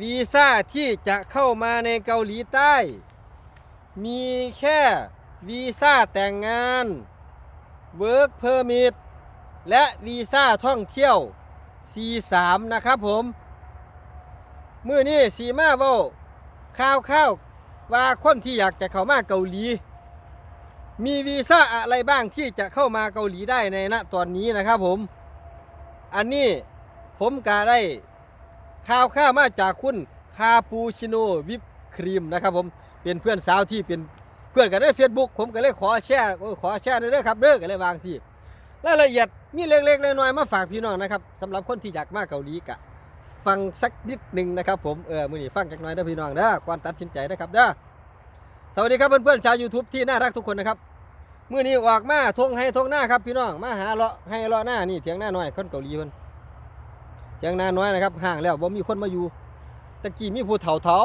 วีซ่าที่จะเข้ามาในเกาหลีใต้ มีแค่วีซ่าแต่งงาน Work Permit และวีซ่าท่องเที่ยว C3 นะครับผมมื่อนี้สีมาเว้าข่าวข้าวว่าคนที่อยากจะเข้ามาเกาหลี มีวีซ่าอะไรบ้างที่จะเข้ามาเกาหลีได้ในณตอนนี้นะครับผม อันนี้ผมกาได้ ข่าวข้ามาจากคุณคาปูชิโนวิปครีมนะครับผมเป็นเพื่อนสาวที่เป็นเพื่อนกันในเฟซบุ๊กผมก็เลยขอแชร์ขอแชร์เด้อครับเด้อก็เลยวางสิรายละเอียดมีเล็กๆน้อยๆมาฝากพี่น้องนะครับสำหรับคนที่อยากมาเกาหลีกะฟังสักนิดหนึ่งนะครับผมเออมือนี้ฟังจักหน่อยเด้อพี่น้องเด้อก่อนตัดสินใจนะครับเด้อสวัสดีครับเพื่อนๆชาว YouTube ที่น่ารักทุกคนนะครับมือนี้ออกมาทงให้ทงหน้าครับพี่น้องมาหาเลาะให้เลาะหน้านี่เถียงหน้าหน้อยคนเกาหลีเพิ่น ยงนาน้อยนะครับห่างแล้วบ่มีคนมาอยู่ตะกี้มีผู้เฒ่าเฒ่า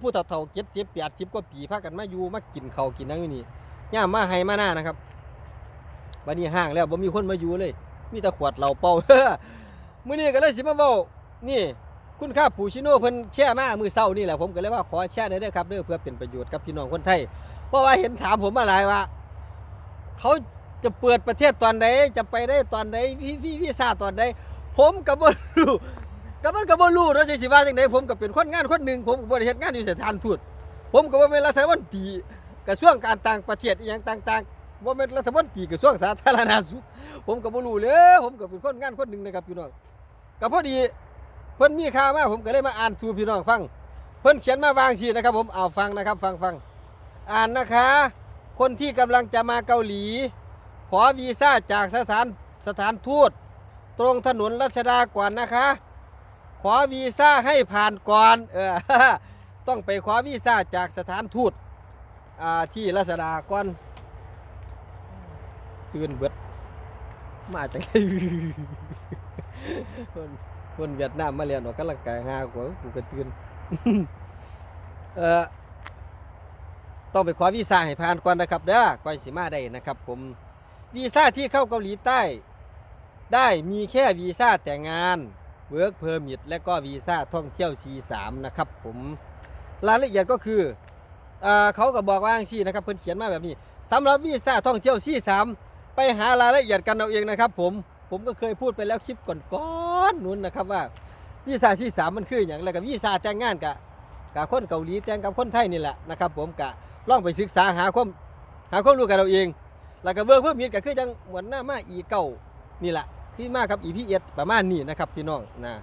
ผู้เฒ่าเฒ่าเจ็ดเจ็บแปดสิบกว่าปีพากันมาอยู่มากินเขากินนั่งอยู่นี่ย่ามมาให้มาหน้านะครับบัดนี้ห่างแล้วบ่มีคนมาอยู่เลย มีแต่ขวดเหล้าเป่ามื้อนี้ก็เลยสิมาเว้านี่ คุณค่าปูชิโน่เพิ่นแช่มามือเศร้านี่แหละผมก็เลยว่าขอแช่ได้เด้อครับเด้อเพื่อเป็นประโยชน์กับพี่น้องคนไทย เพราะว่าเห็นถามผมมาหลายว่า เขาจะเปิดประเทศตอนไหนจะไปได้ตอนไหนพี่พี่วีซ่าตอนไหน ผมก็บ่รู้ก็มันก็บ่รู้เนาะสิว่าจังไดผมก็เป็นคนงานคนหนึ่งผมก็บ่ได้เฮ็ดงานอยู่สถานทูตผมก็บ่เป็นรัฐมนตรีกระทรวงการต่างประเทศอหยังต่างๆบ่แม่นรัฐมนตรีกระทรวงสาธารณสุขผมก็บ่รู้เลยผมก็เป็นคนงานคนหนึ่งนะครับพี่น้องก็พอดีเพิ่นมีข่าวมาผมก็เลยมาอ่านสู่พี่น้องฟัง เพิ่นเขียนมาวางชีนะครับผมเอาฟังนะครับฟังฟังอ่านนะคะ คนที่กำลังจะมาเกาหลี ขอวีซ่าจากสถานสถานทูต ตรงถนนรัชดาก่อนนะคะ ขอวีซ่าให้ผ่านก่อนเออต้องไปขอวีซ่าจากสถานทูตที่รัชดาก่อนตื่นเบิดมาจากไหนคนคนเวียดนามมาเรียนออกกำลังกายหาหัวกูกระตื่นเออต้องไปขอวีซ่าให้ผ่านก่อนนะครับเด้อก่อนสิมาได้นะครับ ผมวีซ่าที่เข้าเกาหลีใต้ ได้มีแค่วีซ่าแต่งงาน Work Permit และก็วีซ่าท่องเที่ยว C3 นะครับผมรายละเอียดก็คือเอเขาก็บอกว่าอย่างนี้นะครับเพิ่นเขียนมาแบบนี้สำหรับวีซ่าท่องเที่ยว C3 ไปหารายละเอียดกันเอาเองนะครับผมผมก็เคยพูดไปแล้วคลิปก่อนๆนู้นนะครับว่าวีซ่า C3 มันคืออย่างไรกับวีซ่าแต่งงานกับกับคนเกาหลีแต่งกับคนไทยนี่แหละนะครับผมกะลองไปศึกษาหาความหาความรู้กันเอาเอง แล้วก็เวิร์กเพิ่มมิดก็คือจังเหมือนหน้ามาอีเก่า นี่แหละที่มากับอีพีเอสประมาณนี้นะครับพี่น้องนะ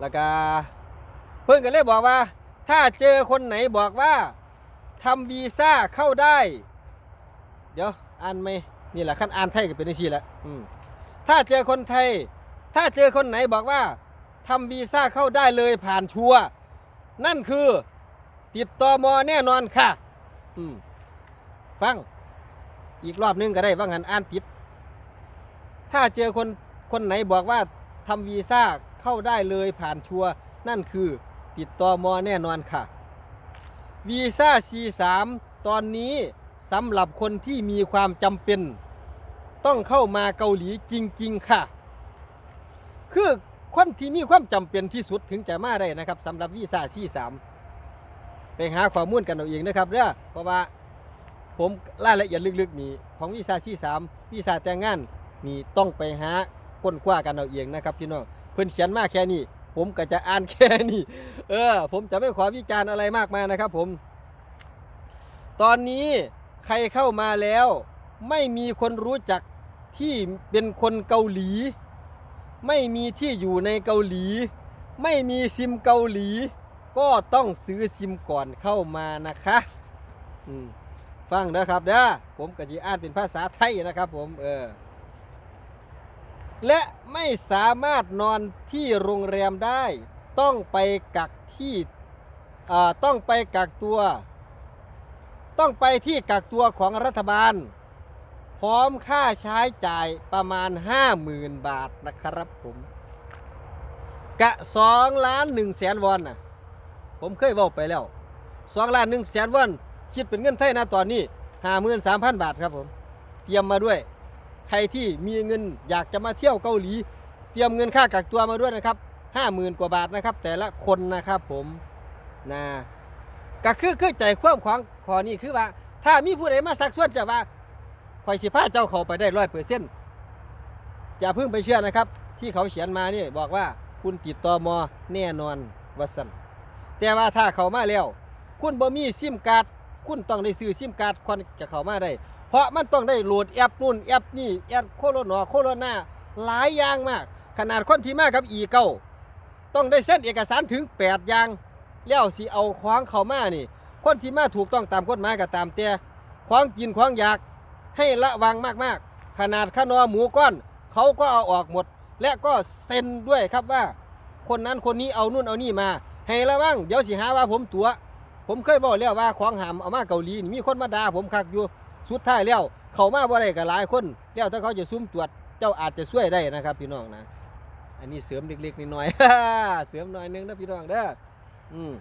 แล้วก็เพิ่นก็เลยบอกว่า ถ้าเจอคนไหนบอกว่าทำวีซ่าเข้าได้ เดี๋ยวอ่านไหมนี่แหละขั้นอ่านไทยก็เป็นอาชีพแล้วถ้าเจอคนไทย ถ้าเจอคนไหนบอกว่าทำวีซ่าเข้าได้เลยผ่านชัวนั่นคือ ติดต่อมอแน่นอนค่ะ อืมฟัง อีกรอบนึงก็ได้ว่างันอ่านผิด ถ้าเจอคนคนไหนบอกว่าทำวีซ่าเข้าได้เลยผ่านชัวร์นั่นคือติดต่อมอแน่นอนค่ะ วีซ่า C3 ตอนนี้สำหรับคนที่มีความจำเป็น ต้องเข้ามาเกาหลีจริง ๆ ค่ะ คือคนที่มีความจำเป็นที่สุดถึงจะมาได้นะครับสำหรับวีซ่า C3 ไปหาข้อมูลกันเอาเองนะครับเด้อเพราะว่าผมรายละเอียดลึกๆนี่ของวีซ่าที่สามวีซ่าแต่งงาน นี่ต้องไปหาค้นคว้ากันเอาเองนะครับพี่น้องเพิ่นเขียนมากแค่นี้ ผมก็จะอ่านแค่นี้ เออ ผมจะไม่ขอวิจารณ์อะไรมากมายนะครับ ผม ตอนนี้ใครเข้ามาแล้ว ไม่มีคนรู้จักที่เป็นคนเกาหลี ไม่มีที่อยู่ในเกาหลี ไม่มีซิมเกาหลี ก็ต้องซื้อซิมก่อนเข้ามานะคะฟังนะครับเด้อผมกะจีอ่านเป็นภาษาไทยนะครับ ผมเออ และไม่สามารถนอนที่โรงแรมได้ ต้องไปกักที่ต้องไปกักตัว ต้องไปที่กักตัวของรัฐบาล พร้อมค่าใช้จ่ายประมาณ 50,000 บาทนะครับผม กะ2ล้าน1แสนวอนนะผมเคยบอกไปแล้ว2ล้าน1แสนวอนคิดเป็นเงินไทยนะตอนนี้ห้าหมื่นสามพันบาทครับผม เตรียมมาด้วย ใครที่มีเงินอยากจะมาเที่ยวเกาหลี เตรียมเงินค่ากักตัวมาด้วยนะครับห้าหมื่นกว่าบาทนะครับ แต่ละคนนะครับผมนะก็คือคือใจความของขอนี้คือว่า ถ้ามีผู้ใดมาสักส่วนจะว่าคอยสิพาเจ้าเขาไปได้ร้อยเปอร์เซ็นต์อย่าเพิ่งไปเชื่อนะครับ ที่เขาเขียนมานี่บอกว่าคุณติดต่อมอแน่นอนวัสันแต่ว่าถ้าเขามาแล้ว คุณบ่มีซิมการ์ดคุณต้องได้ซื้อซิมการ์ดคนจะเขามาได้ เพราะมันต้องได้โหลดแอปนู่นแอปนี่แอปโคโรนอโคโรนาหลายอย่างมาก ขนาดคนที่มากับอีเก้าต้องได้เส้นเอกสารถึง 8 อย่าง แล้วสิเอาของเขามานี่ คนที่มาถูกต้องตามกฎหมายก็ตามแต่ของกินของอยากให้ระวังมากๆ ขนาดขนอหมูก้อน เขาก็เอาออกหมด และก็เซ็นด้วยครับว่า คนนั้นคนนี้เอานู่นเอานี่มา ให้ระวังเดี๋ยวสิหาว่าผมตัว ผมเคยบอกแล้วว่าของหามเอามาเกาหลีมีคนมาด่าผมคักอยู่ สุดท้ายแล้วเขามาบ่ได้กับหลายคนแล้วถ้าเขาจะซุ่มตรวจเจ้าอาจจะช่วยได้นะครับพี่น้องนะ อันนี้เสริมเล็กๆน้อยๆ เสริมหน่อยนึงนะพี่น้องเด้ออืม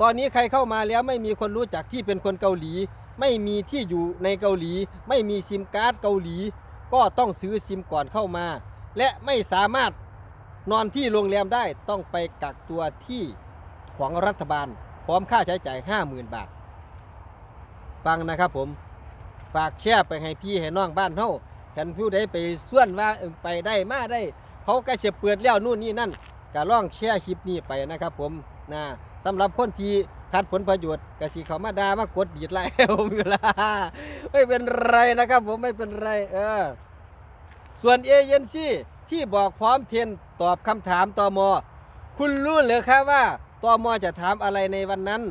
ตอนนี้ใครเข้ามาแล้วไม่มีคนรู้จักที่เป็นคนเกาหลี ไม่มีที่อยู่ในเกาหลี ไม่มีซิมการ์ดเกาหลี ก็ต้องซื้อซิมก่อนเข้ามา และไม่สามารถนอนที่โรงแรมได้ต้องไปกักตัวที่ของรัฐบาลพร้อมค่าใช้จ่าย 50,000 บาท ฟังนะครับผมฝากแชร์ไปให้พี่ให้น้องบ้านเฮาแผ่นผู้ใดไปส่วนว่าไปได้มาได้ เขาก็จะเปิดแล้วนู่นนี่นั่นก็ล่องแชร์คลิปนี้ไปนะครับ ผมนะสำหรับคนที่ขัดผลประโยชน์กสิเขามาด่ามากดดีดไล่ผมอยู่ละไม่เป็นไรนะครับ ผมไม่เป็นไรเออส่วนเอเจนซี่ที่บอกพร้อมเทนตอบคำถามตอมอคุณรู้หรือครับว่าตอมอจะถามอะไรในวันนั้น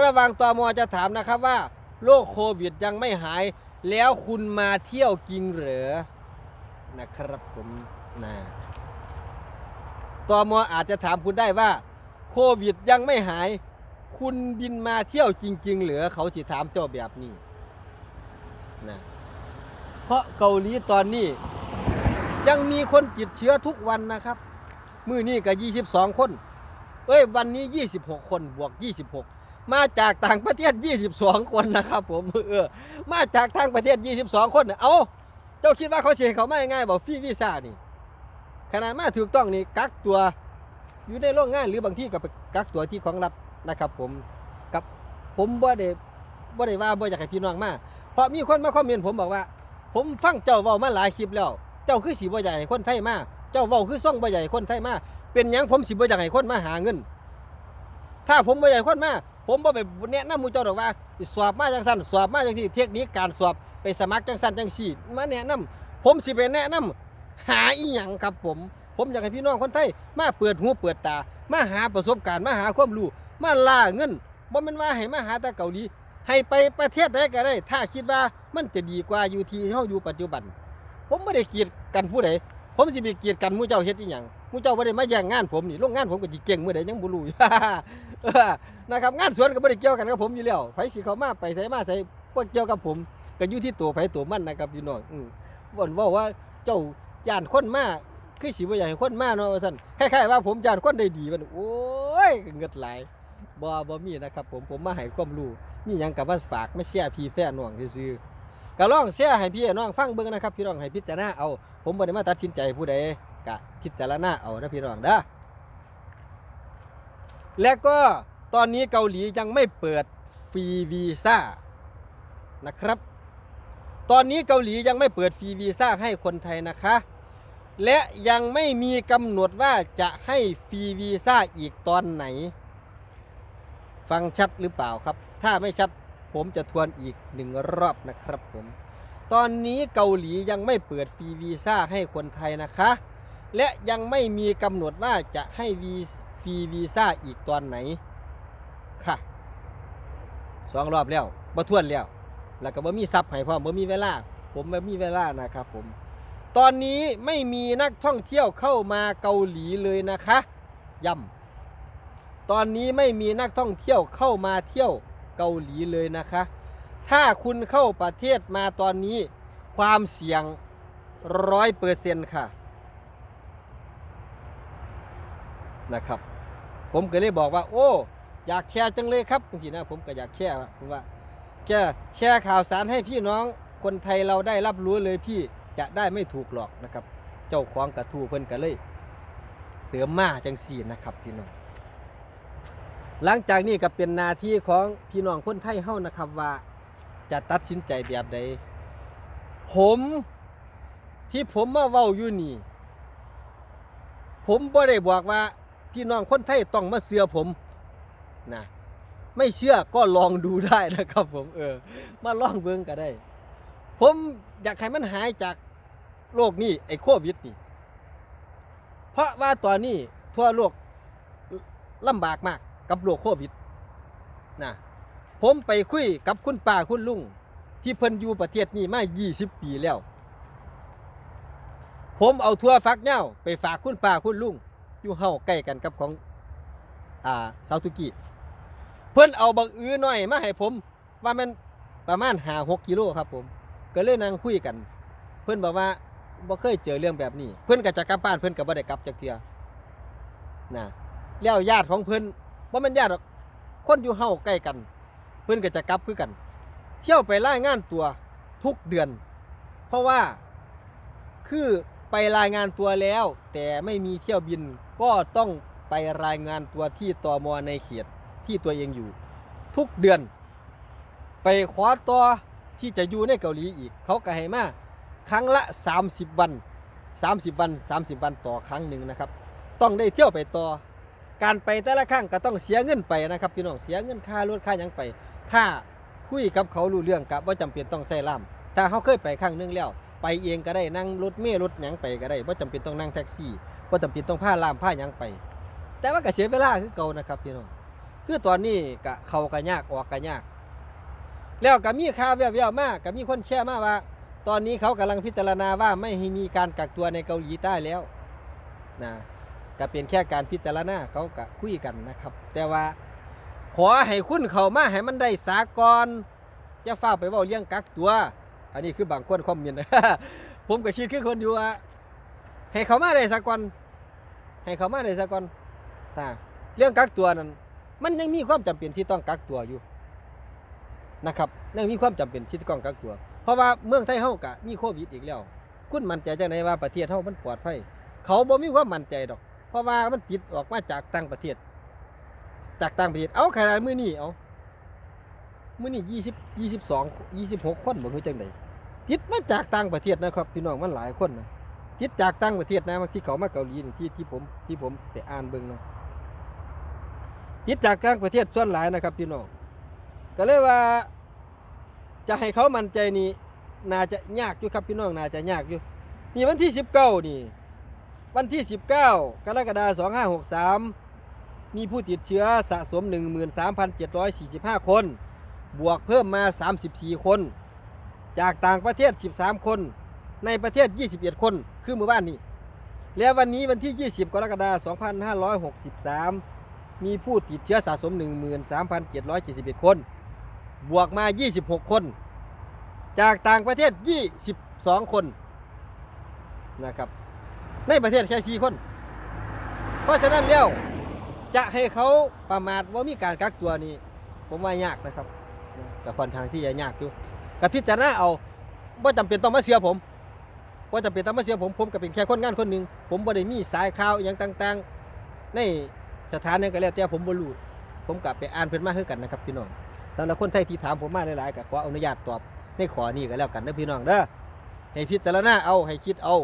ระหว่างตอมอจะถามนะครับว่าโรคโควิดยังไม่หาย แล้วคุณมาเที่ยวจริงเหรอ นะครับผมนะตอมออาจจะถามคุณได้ว่า โควิดยังไม่หาย คุณบินมาเที่ยวจริง ๆ เหรือเขาจะถามเจ้าแบบนี้นะเพราะเกาหลีตอนนี้ ยังมีคนติดเชื้อทุกวันนะครับ มือนี้ก็22 คน เอ้ย วันนี้ 26 คนบวก 26 มาจากต่างประเทศ 22 คนนะครับ ผมเออมาจากทางประเทศ 22 คนเอาเจ้าคิดว่าเขาเสียเขาไม่ง่ายบอกฟรีวีซ่านี่ขนาดมาถูกต้องนี่กักตัวอยู่ในโรงงานหรือบางที่ก็ไปกักตัวที่ของรัฐนะครับ ผมกับผมบ่ได้บ่ได้ว่าบ่อยากให้พี่น้องมาเพราะมีคนมาคอมเมนต์ผมบอกว่า ผมฟังเจ้าเว้ามาหลายคลิปแล้ว เจ้าคือสิบ่ให้คนไทยมาเจ้าเว้าคือส่องบ่ให้คนไทยมาเป็นหยังผมสิบ่อยากให้คนมาหาเงิน ถ้าผมบ่ให้คนมา ผมบ่ไปแนะนำหมู่เจ้าดอกว่าสอบมาจังซั่นสอบมาจังซี่เทคนิคการสอบไปสมัครจังซั่นจังซี่มาแนะนำผมสิไปแนะนำหาอีหยังครับผม ผมอยากให้พี่น้องคนไทยมาเปิดหูเปิดตา มาหาประสบการณ์มาหาความรู้มาล่าเงินบ่แม่นว่าให้มาหาแต่เกาหลีให้ไปประเทศใดก็ได้ ถ้าคิดว่ามันจะดีกว่าอยู่ที่เฮาอยู่ปัจจุบัน ผมไม่ได้เกลียดกันผู้ใดผมสิไปเกลียดกันหมู่เจ้าเฮ็ดอีหยัง มู่เจ้าบ่ได้มาแย่งงานผมนี่โรงงานผมก็สิเก่งมื้อใดยังบ่รู้ นะครับงานสวนก็บ่ได้เกี่ยวกันกับผมอยู่แล้วไผสิเข้ามาไปไสมาไสบ่เกี่ยวกับผมก็อยู่ที่ตัวไผตัวมันนะครับพี่น้องอืมบ่นเว้าว่าเจ้าย่านคนมาคือสิบ่อยากให้คนมาเนาะว่าซั่นคล้ายๆว่าผมย่านคนได้ดีมันโอ้ยเงิดหลายบ่บ่มีนะครับผมผมมาให้ความรู้มีหยังก็มาฝากมาแชร์พี่แฟนน้องซื่อๆก็ลองแชร์ให้พี่น้องฟังเบิ่งนะครับพี่น้องให้พิจารณาเอาผมบ่ได้มาตัดสินใจผู้ใด ก็พิจารณาเอานะพี่น้องเด้อและก็ตอนนี้เกาหลียังไม่เปิดฟรีวีซ่านะครับ ตอนนี้เกาหลียังไม่เปิดฟรีวีซ่าให้คนไทยนะคะ และยังไม่มีกำหนดว่าจะให้ฟรีวีซ่าอีกตอนไหน ฟังชัดหรือเปล่าครับ ถ้าไม่ชัดผมจะทวนอีกหนึ่งรอบนะครับผม ตอนนี้เกาหลียังไม่เปิดฟรีวีซ่าให้คนไทยนะคะ และยังไม่มีกำหนดว่าจะให้วีฟรีวีซ่าอีกตอนไหน ค่ะสองรอบแล้วบ่ทวนแล้ว แล้วก็บ่มีซับให้พร้อมบ่มีเวลา ผมบ่มีเวลานะครับผม ตอนนี้ไม่มีนักท่องเที่ยวเข้ามาเกาหลีเลยนะคะย้ำตอนนี้ไม่มีนักท่องเที่ยวเข้ามาเที่ยวเกาหลีเลยนะคะ ถ้าคุณเข้าประเทศมาตอนนี้ ความเสี่ยงร้อยเปอร์เซ็นต์ค่ะ นะครับ ผมก็เลยบอกว่า โอ้อยากแชร์จังเลยครับจริงๆนะผมก็อยากแชร์ผมว่าแค่แชร์ข่าวสารให้พี่น้องคนไทยเราได้รับรู้เลยพี่จะได้ไม่ถูกหลอกนะครับ เจ้าของกระทูเพิ่นก็เลย เสริมมาจังสี่นะครับพี่น้อง หลังจากนี้ก็เป็นหนาที่ของพี่น้องคนไทยเฮานะครับว่าจะตัดสินใจแบบใดผมที่ผมมาเว้าอยู่นี่ ผมบ่ได้บอกว่า พี่น้องคนไทยต้องมาเสือผมนะไม่เชื่อก็ลองดูได้นะครับผมเออ มาลองเบิ่งก็ได้ ผมอยากให้มันหายจากโรคนี้ไอ้โควิดนี่ เพราะว่าตอนนี้ทั่วโลกลำบากมากกับโรคโควิดนะผมไปคุยกับคุณป้าคุณลุงที่เพิ่นอยู่ประเทศนี้มา 20 ปีแล้ว ผมเอาทั่วฟักเหย้าไปฝากคุณป้าคุณลุง อยู่เฮาใกล้กันกับของอ่าซาวตุกิเพิ่นเอาบักอื้อน้อยมาให้ผม ว่ามันประมาณ5 6กิโลครับผม ก็เลยนั่งคุยกัน เพิ่นบอกว่าบ่เคยเจอเรื่องแบบนี้ เพิ่นก็จะกลับบ้านเพิ่นก็บ่ได้กลับจักเทื่อนะแล้วญาติของเพิ่นบ่แม่นญาติหรอกคนอยู่เฮาใกล้กัน เพิ่นก็จะกลับคือกัน เที่ยวไปรายงานตัวทุกเดือน เพราะว่าคือ ไปรายงานตัวแล้ว แต่ไม่มีเที่ยวบินก็ต้องไปรายงานตัวที่ตอมอในเขตที่ตัวเองอยู่ ทุกเดือน ไปขอตัวที่จะอยู่ในเกาหลีอีก เขาก็ให้มาครั้งละ 30 วัน 30 วัน 30 วันต่อครั้งหนึ่งนะครับ ต้องได้เที่ยวไปต่อ การไปแต่ละครั้งก็ต้องเสียเงินไปนะครับพี่น้องเสียเงินค่ารถค่ายังไป ถ้าคุยกับเขารู้เรื่องกับว่าจำเป็นต้องใส่ล่ามถ้าเขาเคยไปครั้งนึงแล้ว ไปเองก็ได้นั่งรถเมล์รถหยังไปก็ได้ว่าจำเป็นต้องนั่งแท็กซี่ว่าจำเป็นต้องผ้าลามผ้าหยังไป แต่ว่าก็เสียเวลาคือเก่านะครับพี่น้องคือตอนนี้ก็เขาก็ยากออกก็ยาก แล้วก็มีข่าวแว่วๆมากก็มีคนแชร์มาว่า ตอนนี้เขากำลังพิจารณาว่าไม่ให้มีการกักตัวในเกาหลีใต้แล้วนะก็เป็นแค่การพิจารณาเขาก็คุยกันนะครับ แต่ว่าขอให้คุณเขามาให้มันได้สากลจะฝ้าไปว่าเรื่องกักตัว อันนี้คือบางคนคอมเมนต์ผมก็คิดคือคนอยู่ว่าให้เขามาได้สากลให้เขามาได้สากลนะเรื่องกักตัวนั้น มันยังมีความจำเป็นที่ต้องกักตัวอยู่นะครับยังมีความจำเป็นที่ต้องกักตัว เพราะว่าเมืองไทยเฮากะมีโควิดอีกแล้ว คุณมั่นใจจังไดว่าประเทศเฮามันปลอดภัยเขาบ่มีความมั่นใจดอก เพราะว่ามันติดออกมาจากต่างประเทศ จากต่างประเทศเอาขนาดมื้อนี้เอามื้อนี้20 22 26คนบ่คือจังได ติดมาจากต่างประเทศนะครับ พี่น้องมันหลายคนนะติดจากต่างประเทศนะที่เขามาเกาหลีนี่ที่ที่ผมที่ผมไปอ่านเบิ่งนะติดจากต่างประเทศส่วนหลายนะครับ พี่น้องก็เลยว่า จะให้เขามั่นใจนี่น่าจะยากอยู่ครับพี่น้องน่าจะยากอยู่นี่วันที่19นี่ วันที่19กรกฎาคม2563มีผู้ติดเชื้อสะสม13,745คน บวกเพิ่มมา34คน จากต่างประเทศ 13 คน ในประเทศ 21 คน คือหมู่บ้านนี้ แล้ววันนี้วันที่ 20 กรกฎาคม 2563 มีผู้ติดเชื้อสะสม 13,771 คน บวกมา 26 คน จากต่างประเทศ 22 คนนะครับ ในประเทศแค่4คน เพราะฉะนั้นแล้วจะให้เขาประมาทว่ามีการกักตัวนี่ผมว่ายากนะครับ แต่ค่อนข้างที่จะยากอยู่ กับพิจารณาเอาว่าจำเป็นต้องมาเชื่อผมว่าจำเป็นต้องมาเชื่อผมผมก็เป็นแค่คนงานคนหนึ่งผมบ่ได้มีสายข่าวอย่างต่างๆ ในสถานนี้ก็แล้วแต่ผมบ่รู้ผมกลับไปอ่านเพิ่นมาคือกันนะครับพี่น้องสำหรับคนไทยที่ถามผมมาหลายๆก็ขออนุญาตตอบในขอนี้ก็แล้วกันนะพี่น้องเด้อให้พิจารณาเอาให้คิดเอา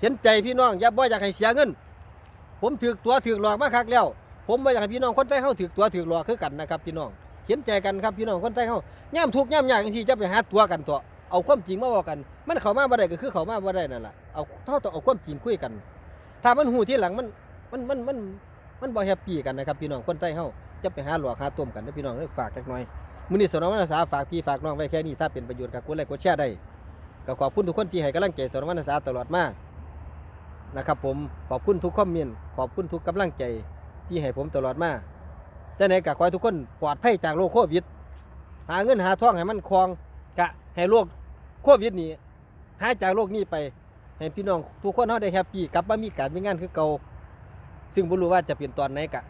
เห็นใจพี่น้องอย่าบ่อยากให้เสียเงิน ผมถือตัวถือหลอกมาคักแล้ว ผมบ่อยากให้พี่น้องคนไทยเฮาถือตัวถือหลอกคือกันนะครับพี่น้อง เห็นใจกันครับพี่น้องคนไทยเฮาย่ำทุกย่ำยากจังๆจะไปหาตัวกันตัวเอาความจริงมาบอกกัน มันเขามาบ่ได้ก็คือเขามาบ่ได้นั่นแหละเอาเฮาต้องเอาความจริงคุยกัน ถ้ามันหูที่หลังมันมันมันมันมันบ่แฮปปี้กันนะครับพี่น้องคนไทยเฮาจะไปหาหลอกหาต้มกันนะพี่น้องเด้อฝากจักหน่อยมือนี้สนองวรรณสาฝากพี่ฝากน้องไว้แค่นี้ถ้าเป็นประโยชน์ก็กดไลค์กดแชร์ได้ก็ขอบคุณทุกคนที่ให้กำลังใจสนองวรรณสาตลอดมานะครับผมขอบคุณทุกคอมเมนต์ขอบคุณทุกกำลังใจที่ให้ผมตลอดมา แต่ไหนก็ขอให้ทุกคนปลอดภัยจากโรคโควิด หาเงินหาทองให้มันคลองกะให้โรคโควิดนี้หายจากโรคนี้ไป ให้พี่น้องทุกคนเขาได้แฮปปี้กลับมามีการมีงานคือเก่าซึ่งบ่รู้ว่าจะเปลี่ยนตอนไหนกะ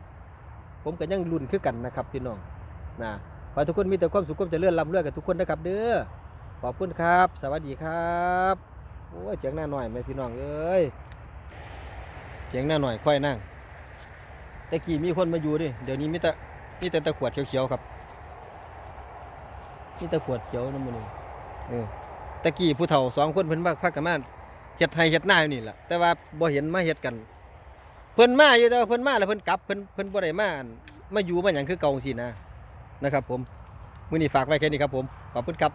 ผมก็ยังลุ้นคือกันนะครับ พี่น้องนะขอให้ทุกคนมีแต่ความสุขความเจริญร่ำรวยกันทุกคนนะครับเด้อขอบคุณครับ สวัสดีครับโอ้ยเจียงหน้าหน่อยไหมพี่น้องเอ้ยเถียงหน้าหน่อยค่อยนั่ง แต่กี้มีคนมาอยู่ดิเดี๋ยวนี้มีแต่มีแต่ตะขวดเขียวๆครับมีแต่ขวดเขียวน้ำมันนี่เออแตะกี้ผู้เฒ่าสองคนเพิ่นพาพักกันมาเฮ็ดไห้เฮ็ดหน้าอยู่นี่แหละแต่ว่าบ่เห็นมาเฮ็ดกัน เพิ่นมาอยู่แต่ว่าเพิ่นมาแล้วเพิ่นกลับเพิ่นเพิ่นบ่ได้มามาอยู่มาหยังคือเก่าจังซี่นะนะครับ ผมมื้อนี้ฝากไว้แค่นี้ครับผมขอบคุณครับ